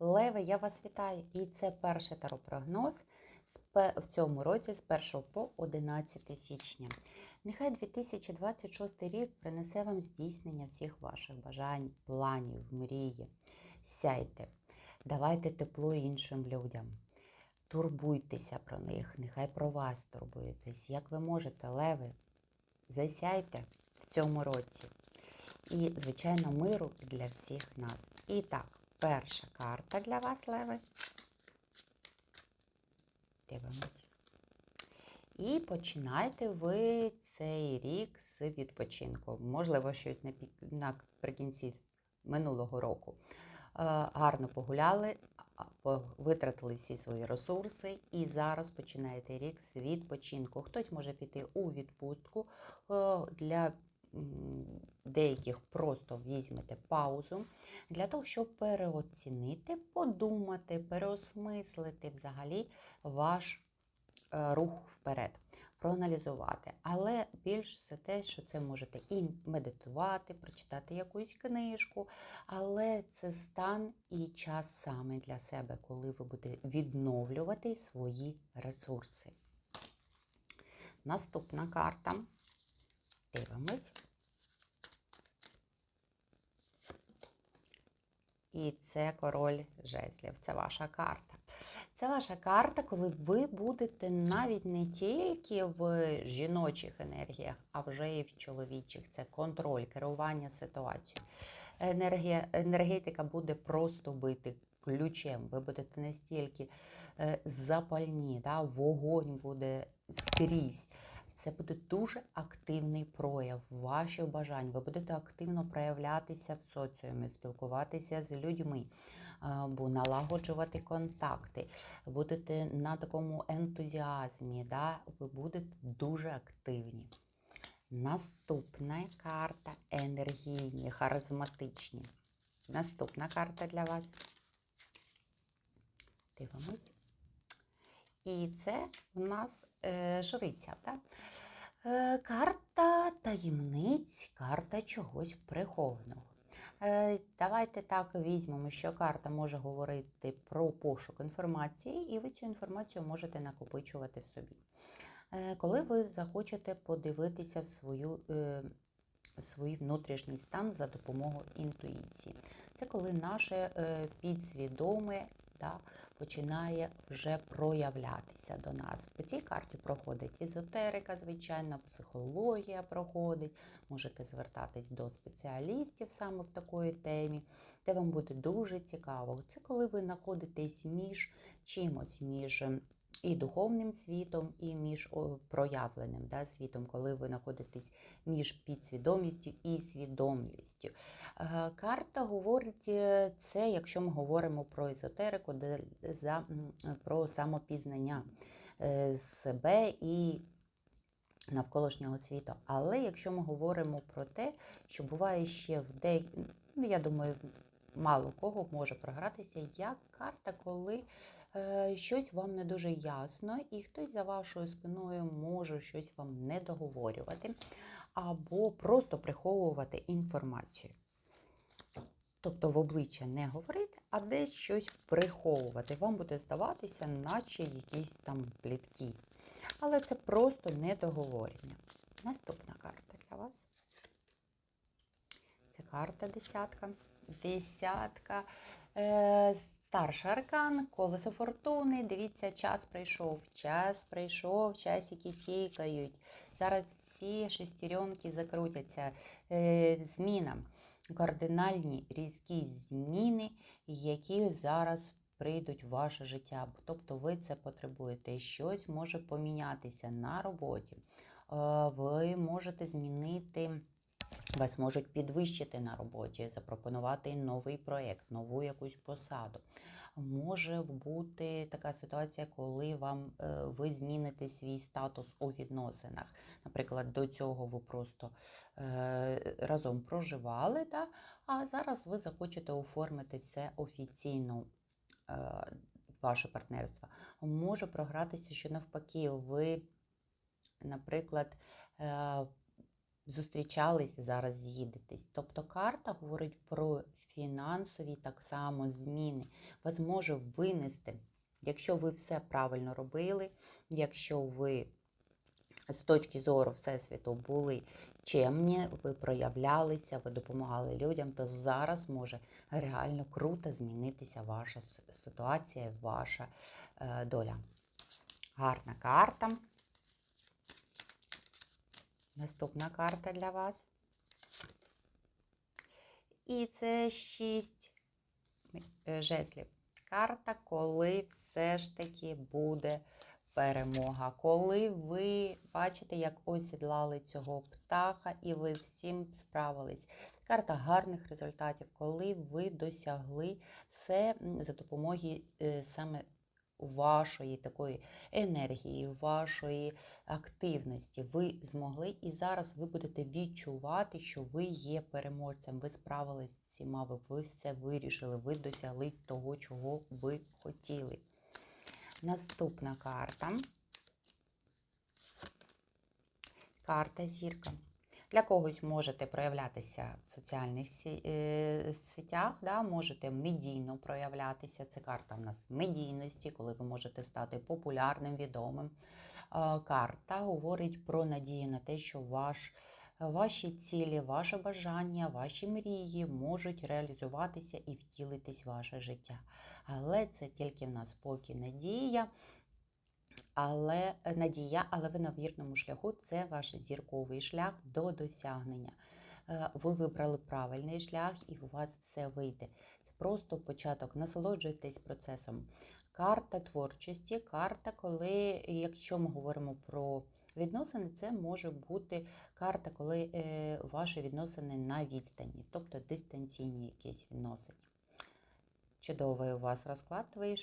Леви, я вас вітаю! І це перший таропрогноз в цьому році з 1 по 11 січня. Нехай 2026 рік принесе вам здійснення всіх ваших бажань, планів, мрії. Сяйте, давайте тепло іншим людям. Турбуйтеся про них, нехай про вас турбуєтесь. Як ви можете, леви, засяйте в цьому році. І, звичайно, миру для всіх нас. І так, перша карта для вас, Леви. Дивимось. І починайте ви цей рік з відпочинку. Можливо, щось наприкінці минулого року. Е, Гарно погуляли, витратили всі свої ресурси, і зараз починаєте рік з відпочинку. Хтось може піти у відпустку е, для деяких просто візьмете паузу для того, щоб переоцінити, подумати, переосмислити взагалі ваш е, рух вперед, проаналізувати. Але більш за те, що це можете і медитувати, прочитати якусь книжку, але це стан і час саме для себе, коли ви будете відновлювати свої ресурси. Наступна карта. Дивимось. І це король жезлів. Це ваша карта. Це ваша карта, коли ви будете навіть не тільки в жіночих енергіях, а вже і в чоловічих. Це контроль, керування ситуацією. Енергія, енергетика буде просто бити ключем. Ви будете настільки е, запальні, да? вогонь буде скрізь. Це буде дуже активний прояв ваших бажань. Ви будете активно проявлятися в соціумі, спілкуватися з людьми, або налагоджувати контакти. Будете на такому ентузіазмі, да? ви будете дуже активні. Наступна карта енергійні, харизматичні. Наступна карта для вас. Дивимось. І це в нас е, жриця. Да? Е, карта таємниць, карта чогось прихованого. Е, давайте так візьмемо, що карта може говорити про пошук інформації, і ви цю інформацію можете накопичувати в собі. Е, коли ви захочете подивитися в свою. Е, свій внутрішній стан за допомогою інтуїції. Це коли наше е, підсвідоме да, починає вже проявлятися до нас. По цій карті проходить езотерика, звичайно, психологія проходить. Можете звертатись до спеціалістів саме в такої темі, де вам буде дуже цікаво. Це коли ви знаходитесь між чимось, між і духовним світом, і між проявленим да, світом, коли ви знаходитесь між підсвідомістю і свідомістю. Е, Карта говорить е, це, якщо ми говоримо про езотерику, де за, про самопізнання е, себе і навколишнього світу. Але якщо ми говоримо про те, що буває ще в де, ну я думаю, мало кого може програтися, як карта, коли е, щось вам не дуже ясно, і хтось за вашою спиною може щось вам не договорювати, або просто приховувати інформацію. Тобто в обличчя не говорити, а десь щось приховувати. Вам буде здаватися, наче якісь там плітки. Але це просто недоговорення. Наступна карта для вас. Це карта десятка. Десятка. Е, старший аркан, колесо фортуни. Дивіться, час прийшов. Час прийшов, часики тікають. Зараз ці шестеренки закрутяться. Е, зміна. Кардинальні різкі зміни, які зараз прийдуть в ваше життя. Тобто ви це потребуєте. Щось може помінятися на роботі. Е, Ви можете змінити. Вас можуть підвищити на роботі, запропонувати новий проєкт, нову якусь посаду. Може бути така ситуація, коли вам е, ви зміните свій статус у відносинах. Наприклад, до цього ви просто е, разом проживали, да? а зараз ви захочете оформити все офіційно. е, Ваше партнерство може програтися, що навпаки, ви, наприклад, е, зустрічались, зараз з'їдетесь. Тобто карта говорить про фінансові так само зміни. Вас може винести, якщо ви все правильно робили, якщо ви з точки зору Всесвіту були чемні, ви проявлялися, ви допомагали людям, то зараз може реально круто змінитися ваша ситуація, ваша е, доля. Гарна карта. Наступна карта для вас. І це шість е, жезлів. Карта, коли все ж таки буде перемога. Коли ви бачите, як осідлали цього птаха, і ви всім справились. Карта гарних результатів, коли ви досягли все за допомогою е, саме вашої такої енергії, вашої активності. Ви змогли, і зараз ви будете відчувати, що ви є переможцем. Ви справились з всіма, ви, все вирішили, ви досягли того, чого ви хотіли. Наступна карта. Карта зірка. Для когось можете проявлятися в соціальних сетях, да, можете медійно проявлятися. Це карта в нас медійності, коли ви можете стати популярним, відомим. Е, Карта говорить про надію на те, що ваш, ваші цілі, ваше бажання, ваші мрії можуть реалізуватися і втілитись в ваше життя. Але це тільки в нас поки надія. Але е, надія, але ви на вірному шляху це ваш зірковий шлях до досягнення. Е, Ви вибрали правильний шлях, і у вас все вийде. Це просто початок. Насолоджуйтесь процесом. Карта творчості, карта, коли, якщо ми говоримо про відносини, це може бути карта, коли е, ваші відносини на відстані, тобто дистанційні якісь відносини. Чудовий у вас розклад вийшов.